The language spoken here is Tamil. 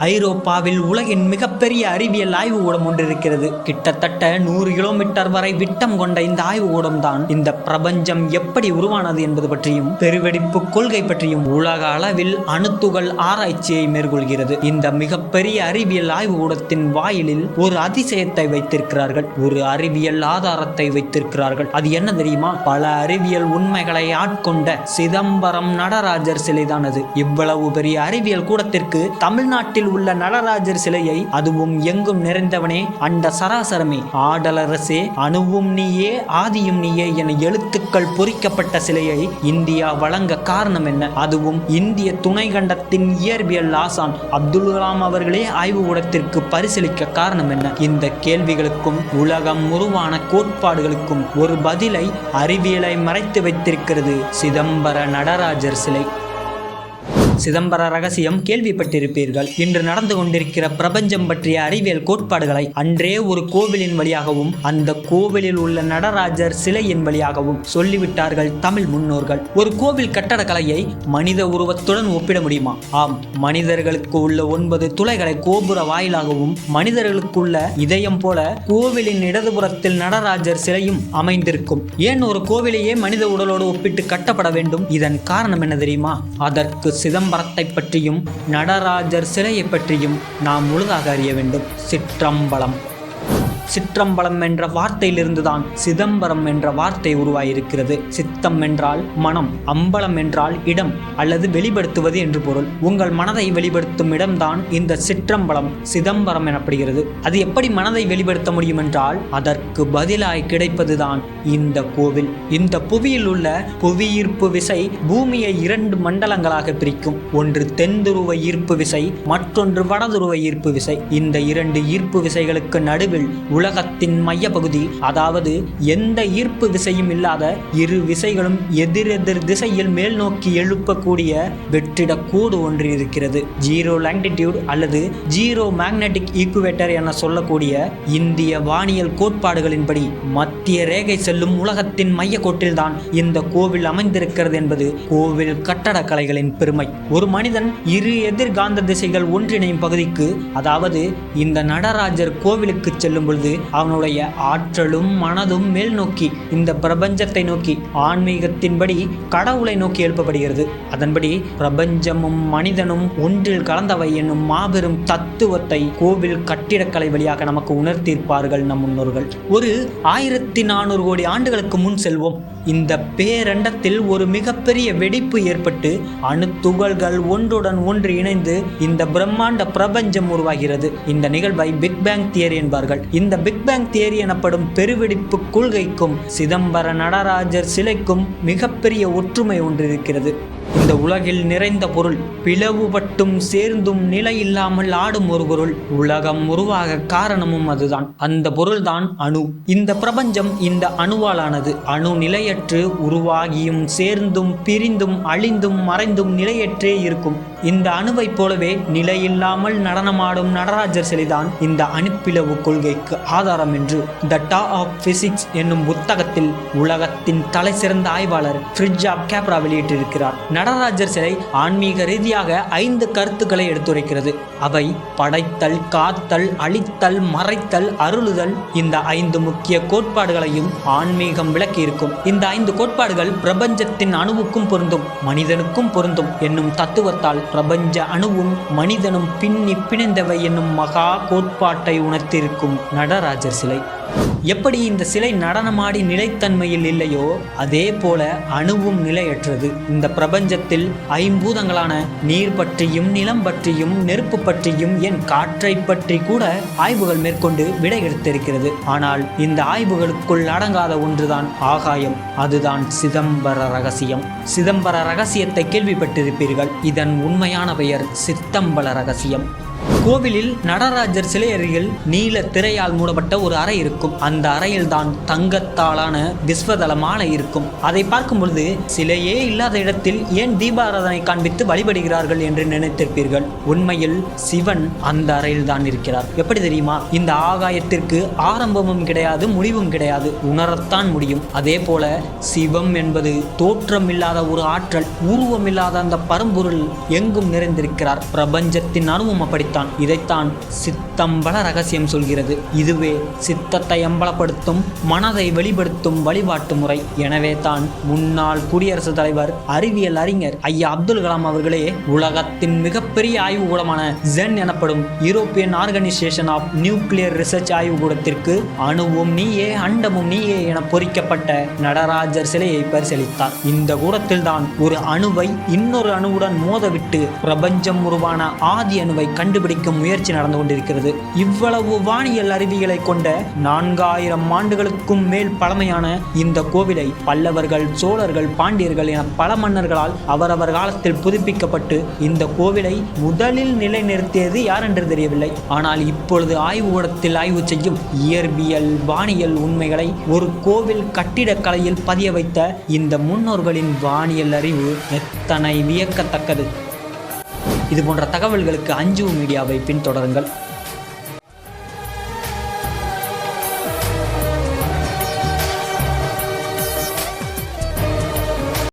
ஐரோப்பாவில் உலகின் மிகப்பெரிய அறிவியல் ஆய்வுகூடம் ஒன்று இருக்கிறது கிட்டத்தட்ட நூறு கிலோமீட்டர் வரை விட்டம் கொண்ட இந்த ஆய்வுக்கூடம் தான் இந்த பிரபஞ்சம் எப்படி உருவானது என்பது பற்றியும் பெருவெடிப்பு கொள்கை பற்றியும் உலக அளவில் அணுத்துகள் ஆராய்ச்சியை மேற்கொள்கிறது. இந்த மிகப்பெரிய அறிவியல் ஆய்வு கூடத்தின் வாயிலில் ஒரு அதிசயத்தை வைத்திருக்கிறார்கள். ஒரு அறிவியல் ஆதாரத்தை வைத்திருக்கிறார்கள். அது என்ன தெரியுமா? பல அறிவியல் உண்மைகளை ஆட்கொண்ட சிதம்பரம் நடராஜர் சிலைதானது. இவ்வளவு பெரிய அறிவியல் கூடத்திற்கு தமிழ்நாட்டில் உள்ள நடராஜர் சிலையை அதுவும் எங்கும் நிறைந்தவனே அண்ட சராசரமே. ஆடலரசே அணுவும் நீயே ஆதியும் நீயே என எழுத்துக்கள் பொறிக்கப்பட்ட சிலையை இந்தியா வழங்க காரணம் என்ன? அதுவும் இந்திய துணை கண்டத்தின் இயற்பியல் ஆசான் அப்துல் கலாம் அவர்களே ஆய்வு கூடத்திற்கு பரிசீலிக்க காரணம் என்ன? இந்த கேள்விகளுக்கும் உலகம் உருவான கோட்பாடுகளுக்கும் ஒரு பதிலை அறிவியலை மறைத்து வைத்திருக்கிறது சிதம்பர நடராஜர் சிலை. சிதம்பர ரகசியம் கேள்விப்பட்டிருப்பீர்கள். இன்று நடந்து கொண்டிருக்கிற பிரபஞ்சம் பற்றிய அறிவியல் கோட்பாடுகளை அன்றே ஒரு கோவிலின் வழியாகவும் அந்த கோவிலில் உள்ள நடராஜர் சிலையின் வழியாகவும் சொல்லிவிட்டார்கள் தமிழ் முன்னோர்கள். ஒரு கோவில் கட்டடக்கலையை மனித உருவத்துடன் ஒப்பிட முடியுமா? ஆம் மனிதர்களுக்கு உள்ள ஒன்பது துளைகளை கோபுர வாயிலாகவும் மனிதர்களுக்குள்ள இதயம் போல கோவிலின் இடதுபுறத்தில் நடராஜர் சிலையும் அமைந்திருக்கும். ஏன் ஒரு கோவிலையே மனித உடலோடு ஒப்பிட்டு கட்டப்பட வேண்டும்? இதன் காரணம் என்ன தெரியுமா? அதற்கு சிதம்பரத்தை பற்றியும் நடராஜர் சிலையை பற்றியும் நாம் முழுதாக அறிய வேண்டும். சிற்றம்பலம். சிற்றம்பலம் என்ற வார்த்தையிலிருந்துதான் சிதம்பரம் என்ற வார்த்தை உருவாயிருக்கிறது. சித்தம் என்றால் மனம் அம்பலம் என்றால் இடம் அல்லது வெளிப்படுத்துவது என்று பொருள். உங்கள் மனதை வெளிப்படுத்தும் இடம்தான் இந்த சிற்றம்பலம் சிதம்பரம் எனப்படுகிறது. அது எப்படி மனதை வெளிப்படுத்த முடியும் என்றால் அதற்கு பதிலாய் கிடைப்பதுதான் இந்த கோவில். இந்த புவியில் உள்ள புவியீர்ப்பு விசை பூமியை இரண்டு மண்டலங்களாக பிரிக்கும். ஒன்று தென்துருவ ஈர்ப்பு விசை மற்றொன்று வடதுருவ ஈர்ப்பு விசை. இந்த இரண்டு ஈர்ப்பு விசைகளுக்கு நடுவில் உலகத்தின் மையப்பகுதி அதாவது எந்த ஈர்ப்பு விசையும் இல்லாத இரு விசைகளும் எதிரெதிர் திசையில் மேல் நோக்கி எழுப்பக்கூடிய வெற்றிட கூடு ஒன்று இருக்கிறது. ஜீரோ லாங்கிடியூட் அல்லது ஜீரோ மேக்னெட்டிக் ஈக்குவேட்டர் என சொல்லக்கூடிய இந்திய வானியல் கோட்பாடுகளின்படி மத்திய ரேகை செல்லும் உலகத்தின் மையக்கோட்டில்தான் இந்த கோவில் அமைந்திருக்கிறது என்பது கோவில் கட்டடக்கலைகளின் பெருமை. ஒரு மனிதன் இரு எதிர்காந்த திசைகள் ஒன்றிணையும் பகுதிக்கு அதாவது இந்த நடராஜர் கோவிலுக்கு செல்லும் பொழுது அவனுடைய ஆற்றலும் மனதும் மேல் நோக்கி இந்த பிரபஞ்சத்தை நோக்கி ஆன்மீகத்தின்படி கடவுளை நோக்கி எழுப்பப்படுகிறது. அதன்படி பிரபஞ்சமும் மனிதனும் ஒன்றில் கலந்தவை என்னும் மாபெரும் தத்துவத்தை கோவில் கட்டிடக்கலை வழியாக நமக்கு உணர்த்தியிருப்பார்கள் நம் முன்னோர்கள். ஒரு ஆயிரத்தி நானூறு கோடி ஆண்டுகளுக்கு முன் செல்வோம். இந்த பேரண்டத்தில் ஒரு மிகப்பெரிய வெடிப்பு ஏற்பட்டு அணு துகள்கள் ஒன்றுடன் ஒன்று இணைந்து இந்த பிரம்மாண்ட பிரபஞ்சம் உருவாகிறது. இந்த நிகழ்வை பிக் பேங் தியரி என்பார்கள். இந்த பிக் பேங் தியரி எனப்படும் பெருவெடிப்பு கொள்கைக்கும் சிதம்பர நடராஜர் சிலைக்கும் மிகப்பெரிய ஒற்றுமை ஒன்று இருக்கிறது இந்த உலகில் நிறைந்த பொருள் பிளவுபட்டும் சேர்ந்தும் நிலை இல்லாமல் ஆடும் ஒரு பொருள். உலகம் உருவாக காரணமும் அதுதான். அந்த பொருள்தான் அணு. இந்த பிரபஞ்சம் இந்த அணுவாலானது. அணு நிலையற்று உருவாகியும் சேர்ந்தும் பிரிந்தும் அழிந்தும் மறைந்தும் நிலையற்றே இருக்கும். இந்த அணுவைப் போலவே நிலையில்லாமல் நடனமாடும் நடராஜர் சிலைதான் இந்த அணுப்பிளவு கொள்கைக்கு ஆதாரம் என்று. த டா ஆஃப் பிசிக்ஸ் என்னும் புத்தகத்தில் உலகத்தின் தலை சிறந்த ஆய்வாளர் ஃப்ரிட்ஜ் ஆப் கேப்ரா வெளியிட்டிருக்கிறார். நடராஜர் சிலை ஆன்மீக ரீதியாக ஐந்து கருத்துக்களை எடுத்துரைக்கிறது. அவை படைத்தல் காத்தல் அழித்தல் மறைத்தல் அருளுதல் இந்த ஐந்து முக்கிய கோட்பாடுகளையும் ஆன்மீகம் விளக்கியிருக்கும். இந்த ஐந்து கோட்பாடுகள் பிரபஞ்சத்தின் அணுவுக்கும் பொருந்தும் மனிதனுக்கும் பொருந்தும் என்னும் தத்துவத்தால் பிரபஞ்ச அணுவும் மனிதனும் பின்னி பிணைந்தவை என்னும் மகா கோட்பாட்டை உணர்த்தியிருக்கும் நடராஜர் சிலை. எப்படி இந்த சிலை நடனமாடி நிலைத்தன்மையில் இல்லையோ அதே போல அணுவும் நிலையற்றது. இந்த பிரபஞ்சத்தில் ஐம்பூதங்களான நீர் பற்றியும் நிலம் பற்றியும் நெருப்பு பற்றியும் என் காற்றை பற்றி கூட ஆய்வுகள் மேற்கொண்டு விடை எடுத்திருக்கிறது. ஆனால் இந்த ஆய்வுகளுக்குள் அடங்காத ஒன்றுதான் ஆகாயம். அதுதான் சிதம்பர ரகசியம். சிதம்பர ரகசியத்தை கேள்விப்பட்டிருப்பீர்கள். இதன் உண்மையான பெயர் சித்தம்பல ரகசியம். கோவிலில் நடராஜர் சிலை அருகில் நீல திரையால் மூடப்பட்ட ஒரு அறை இருக்கும். அந்த அறையில் தான் தங்கத்தாலான விஸ்வதள மாலை இருக்கும். அதை பார்க்கும் பொழுது சிலையே இல்லாத இடத்தில் ஏன் தீபாராதனை காண்பித்து வழிபடுகிறார்கள் என்று நினைத்திருப்பீர்கள்? உண்மையில் சிவன் அந்த அறையில் தான் இருக்கிறார். எப்படி தெரியுமா? இந்த ஆகாயத்திற்கு ஆரம்பமும் கிடையாது முடிவும் கிடையாது. உணரத்தான் முடியும். அதே போல சிவம் என்பது தோற்றம் இல்லாத ஒரு ஆற்றல் உருவமில்லாத அந்த பரம்பொருள் எங்கும் நிறைந்திருக்கிறார். பிரபஞ்சத்தின் அனுபவம் அப்படி அப்படித்தான் இதைத்தான் சித்தம்பல ரகசியம் சொல்கிறது. இதுவே சித்தத்தை அம்பலப்படுத்தும் மனதை வெளிப்படுத்தும் வழிபாட்டு முறை. எனவே தான் முன்னாள் குடியரசுத் தலைவர் அறிவியல் அறிஞர் ஐயா அப்துல் கலாம் அவர்களே உலகத்தின் மிகப்பெரிய ஆய்வுகூடமான ஜென் எனப்படும் European organisation of nuclear research ஆய்வுக்கூடத்திற்கு அணுவும் நீயே அண்டமும் நீயே என பொறிக்கப்பட்ட நடராஜர் சிலையை பரிசீலித்தார் இந்த கூடத்தில்தான் ஒரு அணுவை இன்னொரு அணுவுடன் மோதவிட்டு பிரபஞ்சம் உருவான ஆதி அணுவை கண்டுபிடிக்கும் முயற்சி நடந்து கொண்டிருக்கிறது. இவ்வளவு வானியல் அறிவியலை கொண்ட நான்காயிரம் ஆண்டுகளுக்கும் மேல் பழமையான இந்த கோவிலை பல்லவர்கள் சோழர்கள் பாண்டியர்கள் என பல மன்னர்களால் அவரவர் காலத்தில் புதுப்பிக்கப்பட்டு இந்த கோவிலை முதலில் நிலைநிறுத்தியது யார் என்று தெரியவில்லை. ஆனால் இப்பொழுது ஆய்வுக்கூடத்தில் ஆய்வு செய்யும் இயற்பியல் வானியல் உண்மைகளை ஒரு கோவில் கட்டிடக்கலையில் பதிய வைத்த இந்த முன்னோர்களின் வானியல் அறிவு எத்தனை வியக்கத்தக்கது. இது போன்ற தகவல்களுக்கு அஞ்சு மீடியாவை பின்தொடருங்கள்.